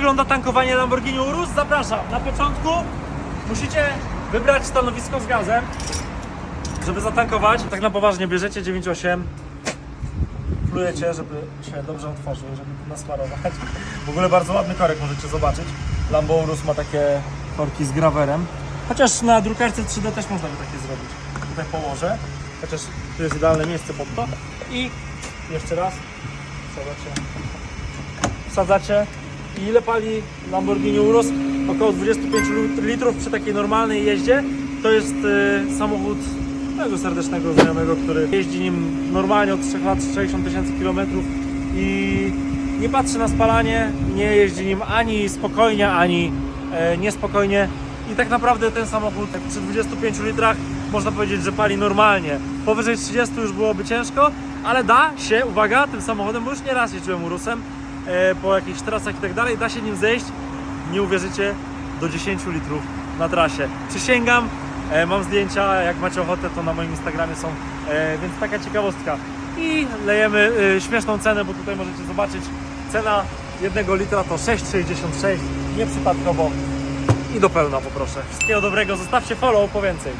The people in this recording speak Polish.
wygląda tankowanie Lamborghini Urus? Zapraszam. Na początku musicie wybrać stanowisko z gazem, żeby zatankować. Tak na poważnie bierzecie 9.8, plujecie, żeby się dobrze otworzył, żeby nasmarować. W ogóle bardzo ładny korek możecie zobaczyć. Lambo Urus ma takie korki z grawerem. Chociaż na drukarce 3D też można by takie zrobić. Tutaj położę. Chociaż tu jest idealne miejsce pod to. I jeszcze raz wsadzacie. Wsadzacie. I ile pali Lamborghini Urus? Około 25 lit- litrów przy takiej normalnej jeździe. To jest y, samochód mojego serdecznego znajomego, który jeździ nim normalnie od 3 lat 60 tysięcy kilometrów i nie patrzy na spalanie, nie jeździ nim ani spokojnie, ani e, niespokojnie. I tak naprawdę ten samochód przy 25 litrach można powiedzieć, że pali normalnie. Powyżej 30 już byłoby ciężko, ale da się, uwaga, tym samochodem, bo już nie raz jeździłem Urusem po jakichś trasach i tak dalej, da się nim zejść, nie uwierzycie, do 10 litrów na trasie. Przysięgam, e, mam zdjęcia, jak macie ochotę, to na moim Instagramie są, e, więc taka ciekawostka. I lejemy e, śmieszną cenę, bo tutaj możecie zobaczyć, cena jednego litra to 6,66, nieprzypadkowo i do pełna poproszę. Wszystkiego dobrego, zostawcie follow po więcej.